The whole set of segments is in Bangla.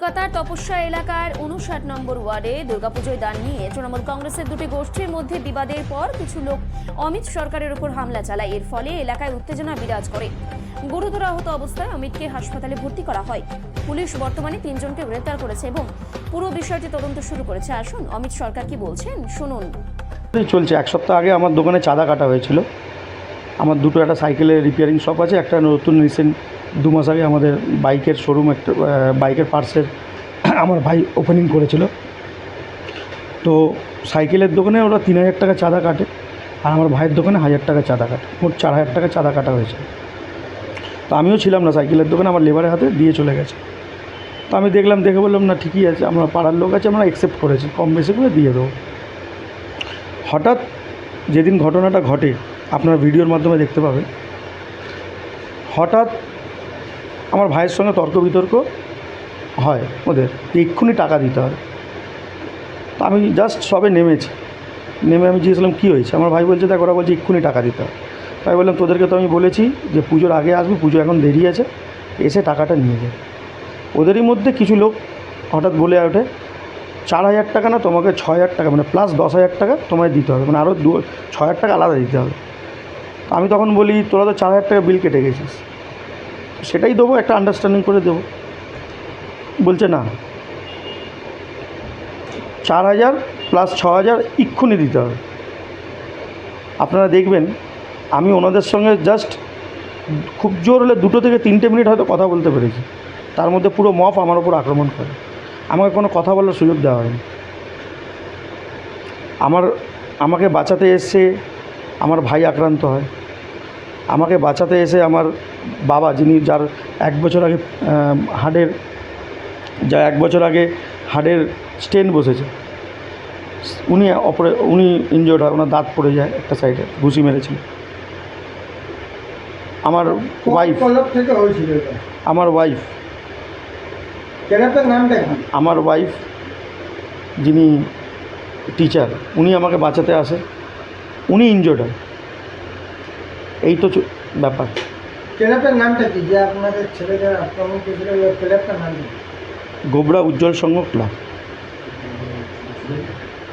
কলকাতার তপস্যা এলাকার উনষাট নম্বর ওয়ার্ডে দুর্গাপুজোয় দান নিয়ে তৃণমূল কংগ্রেসের দুটি গোষ্ঠীর মধ্যে বিবাদের পর কিছু লোক অমিত সরকারের উপর হামলা চালায়। এর ফলে এলাকায় উত্তেজনা বিরাজ করে। গুরুতর আহত অবস্থায় অমিতকে হাসপাতালে ভর্তি করা হয়। পুলিশ বর্তমানে তিনজনকে গ্রেপ্তার করেছে এবং পুরো বিষয়টি তদন্ত শুরু করেছে। আসুন, অমিত সরকার কি বলছেন? শুনুন। চলছে। এক সপ্তাহ আগে আমার দোকানে চাঁদা কাটা হয়েছিল। আমার দুটো একটা সাইকেলের রিপেয়ারিং শপ আছে, একটা নতুন রিসেন্ট দু মাস আগে আমাদের বাইকের শোরুম একটা বাইকের পার্সের আমার ভাই ওপেনিং করেছিল। তো সাইকেলের দোকানে ওরা তিন হাজার টাকা চাঁদা কাটে, আর আমার ভাইয়ের দোকানে হাজার টাকা চাঁদা কাটে। মোট চার হাজার টাকা চাঁদা কাটা হয়েছে। তো আমিও ছিলাম না সাইকেলের দোকানে, আমার লেবারের হাতে দিয়ে চলে গেছে। তো আমি দেখলাম, দেখে বললাম, না, ঠিকই আছে, আমরা পাড়ার লোক আছে, আমরা অ্যাকসেপ্ট করেছি, কম বেশি করে দিয়ে দেবো। হঠাৎ যেদিন ঘটনাটা ঘটে, আপনারা ভিডিওর মাধ্যমে দেখতে পাবেন, হঠাৎ আমার ভাইয়ের সঙ্গে তর্ক বিতর্ক হয় ওদের এক্ষুনি টাকা দিতে হবে। তা আমি জাস্ট সবে নেমেছি। নেমে আমি জিজ্ঞেসলাম, কী হয়েছে? আমার ভাই বলছে, দেখ, ওরা বলছে এক্ষুনি টাকা দিতে হবে। তাই বললাম, তোদেরকে তো আমি বলেছি যে পুজোর আগে আসবি, পুজো এখন দেরি আছে, এসে টাকাটা নিয়ে যাবে ওদেরই মধ্যে কিছু লোক হঠাৎ বলে ওঠে, চার হাজার টাকা না, তোমাকে ছ হাজার টাকা মানে প্লাস দশ হাজার টাকা তোমায় দিতে হবে। মানে আরও দু, ছ হাজার টাকা আলাদা দিতে হবে। আমি তখন বলি, তোরা তো চার হাজার টাকা বিল কেটে গেছিস। সেটাই দেবো, একটা আন্ডারস্ট্যান্ডিং করে দেবো। বলছে না। চার হাজার প্লাস ছ হাজার এক্ষুনি দিতে হবে। আপনারা দেখবেন, আমি ওনাদের সঙ্গে জাস্ট খুব জোর হলে দুটো থেকে তিনটে মিনিট হয়তো কথা বলতে পেরেছি। তার মধ্যে পুরো মফ আমার ওপর আক্রমণ করে। আমাকে কোনো কথা বলার সুযোগ দেওয়া হয়নি। আমার, আমাকে বাঁচাতে এসে আমার ভাই আক্রান্ত হয়। আমাকে বাঁচাতে এসে আমার বাবা যিনি যার এক বছর আগে হার্টের যা এক বছর আগে হার্টের স্টেন বসেছে উনি অপরে উনি ইনজোর্ড হয় ওনার দাঁত পড়ে যায় একটা সাইডে ঘুষি মেরেছিল। আমার ওয়াইফ থেকে হয়েছিল আমার ওয়াইফ নামটা আমার ওয়াইফ যিনি টিচার উনি আমাকে বাঁচাতে আসে উনি ইনজোর্ড হয়। এই তো ব্যাপার। ক্যারেক্টার নামটা কি? যে আপনাদের ছেলেদের আক্রমণ করেছিল ওই ক্যারেক্টার নাম কি? গোবরা উজ্জ্বল সংঘ ক্লাব।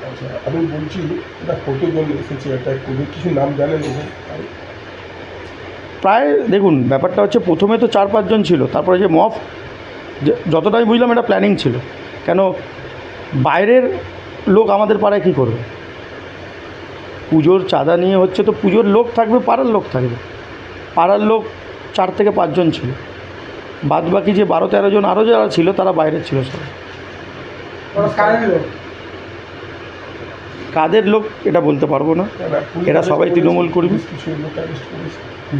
আচ্ছা আমি বলছি এটা কতজন এসেছে এটা কোনো কিছু নাম জানেন প্রায় দেখুন ব্যাপারটা হচ্ছে প্রথমে তো চার পাঁচজন ছিল তারপরে যে মফ যে যতটা আমি বুঝলাম এটা প্ল্যানিং ছিল। কেন বাইরের লোক আমাদের পাড়ায় কী করবে? পুজোর চাঁদা নিয়ে হচ্ছে তো পুজোর লোক থাকবে পাড়ার লোক থাকবে। পাড়ার লোক চার থেকে পাঁচজন ছিল। বাদ বাকি যে বারো তেরো জন আরও যারা ছিল তারা বাইরের ছিল সব। কাদের লোক? এটা বলতে পারব না। এরা সবাই তৃণমূল কর্মী।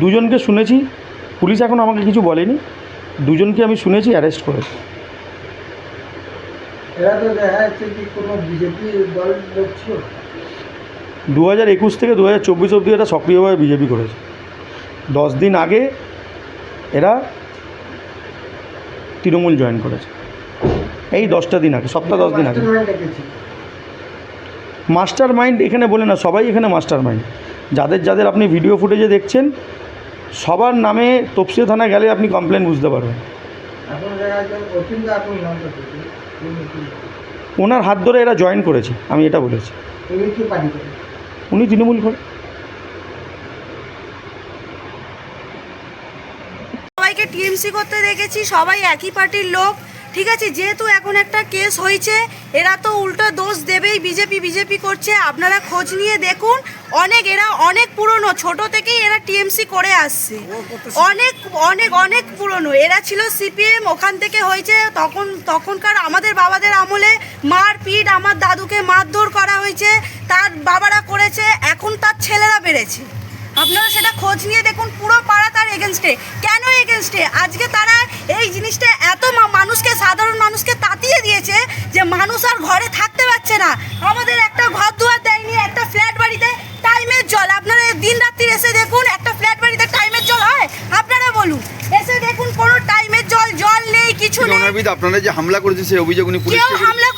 দুজনকে শুনেছি। পুলিশ এখন আমাকে কিছু বলেনি। দুজনকে আমি শুনেছি অ্যারেস্ট করেছে। দু হাজার একুশ থেকে দু হাজার চব্বিশ অবধি এটা সক্রিয়ভাবে বিজেপি করেছে। দশ দিন আগে এরা তৃণমূল জয়েন করেছে। এই দশটা দিন আগে সপ্তাহ দশ দিন আগে। মাস্টারমাইন্ড মাস্টার মাইন্ড এখানে বলে না সবাই এখানে মাস্টার মাইন্ড যাদের যাদের আপনি ভিডিও ফুটেজে দেখছেন সবার নামে তপসিয়া থানায় গেলে আপনি কমপ্লেন বুঝতে পারবেন। ওনার হাত ধরে এরা জয়েন করেছে আমি এটা বলেছি। উনি তৃণমূল করে। টিএমসি করতে দেখেছি, সবাই একই পার্টির লোক। ঠিক আছে, যেহেতু এখন একটা কেস হয়েছে, এরা তো উল্টো দোষ দেবেই, বিজেপি বিজেপি করছে। আপনারা খোঁজ নিয়ে দেখুন, অনেক এরা অনেক পুরনো, ছোট থেকেই এরা টিএমসি করে আসছে। অনেক অনেক অনেক পুরনো। এরা ছিল সিপিএম, ওখান থেকে হয়েছে, তখন, তখনকার আমাদের বাবাদের আমলে মারপিট, আমার দাদুকে মারধর করা হয়েছে, তার বাবারা করেছে, এখন তার ছেলেরা বেড়েছে। আপনারা সেটা খোঁজ নিয়ে দেখুন পুরো পাড়া তার এগেনস্টে কেন এগেনস্টে আজকে তারা এই জিনিসটা এত মানুষকে সাধারণ মানুষকে তাতিয়ে দিয়েছে যে মানুষ আর ঘরে থাকতে পারছে না। আমাদের একটা ঘর দুয়ার দেয়নি একটা ফ্ল্যাট বাড়িতে টাইমের জল। আপনারা দিন রাত্রি এসে দেখুন একটা ফ্ল্যাট বাড়িতে টাইমের জল হয়? আপনারা বলুন এসে দেখুন কোনো টাইমের জল জল নেই কিছু নেই। আপনারা যে হামলা করেছে সেই অভিযোগ উনি পুলিশ কেউ হামলা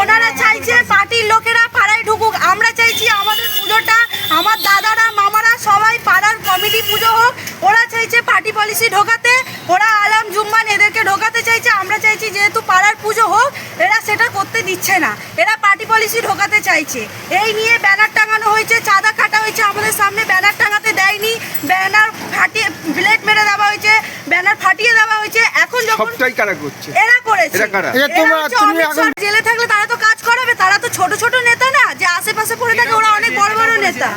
ওনারা চাইছে পার্টির লোকেরা পাড়ায় ঢুকুক। আমরা চাইছি আমাদের পুজোটা আমার দাদারা মামারা সবাই পাড়ার কমিটি পুজো হোক। ওরা চাইছে পার্টি পলিসি ঢোকাতে। ওরা আলাম জুম্মান এদেরকে ঢোকাতে চাইছে। আমরা চাইছি যেহেতু পাড়ার পুজো হোক এরা সেটা করতে দিচ্ছে না। এরা পার্টি পলিসি ঢোকাতে চাইছে। এই নিয়ে ব্যানার টাঙানো হয়েছে চাঁদা কাটা হয়েছে আমাদের সামনে ব্যানার টাঙাতে দেয়নি। ব্যানার ফাটিয়ে ব্লেড মেরে দেওয়া হয়েছে ব্যানার ফাটিয়ে দেওয়া হয়েছে। এখন যখন সবটাই কারা করছে? এরা করেছে। এরা কারা? এরা এরা তোমরা- তুমি এখন- শাহ জেলে থাকলে তারা তো কাজ করাবে তারা তো ছোট ছোট নেতা না যে আশেপাশে পড়ে থাকে ওরা অনেক বড় বড় নেতা।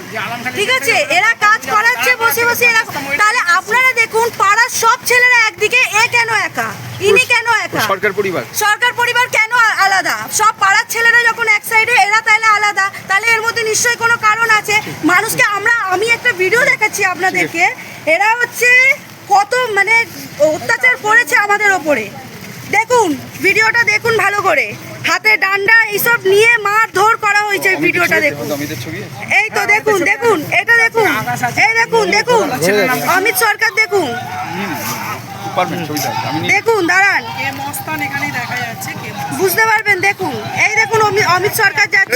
ঠিক আছে? এরা কাজ করাচ্ছে বসে বসে এরা তাহলে আপনারা দেখুন পাড়ার সব ছেলেরা একদিকে এ কেন একা? ইনি কেন একা? সরকার পরিবার। সরকার পরিবার কেন আলাদা? সব পাড়ার ছেলেরা যখন এক সাইডে এরা তাহলে আলাদা। তাহলে এর মধ্যে নিশ্চয়ই কোনো কারণ আছে। মানুষকে আমরা আমি একটা ভিডিও দেখাচ্ছি আপনাদেরকে। এরা হচ্ছে কত মানে অত্যাচার করেছে আমাদের ওপরে। দেখুন ভিডিওটা দেখুন ভালো করে। হাতে ডান্ডা এইসব নিয়ে মার ধর করা হয়েছে ভিডিওটা দেখুন? এই তো দেখুন দেখুন এটা দেখুন এই দেখুন দেখুন। অমিত সরকার দেখুন। দেখুন দাঁড়ান। কে মস্তান এখানেই দেখা যাচ্ছে কে বুঝতে পারবেন দেখুন। এই দেখুন অমি- অমিত সরকার যাচ্ছে।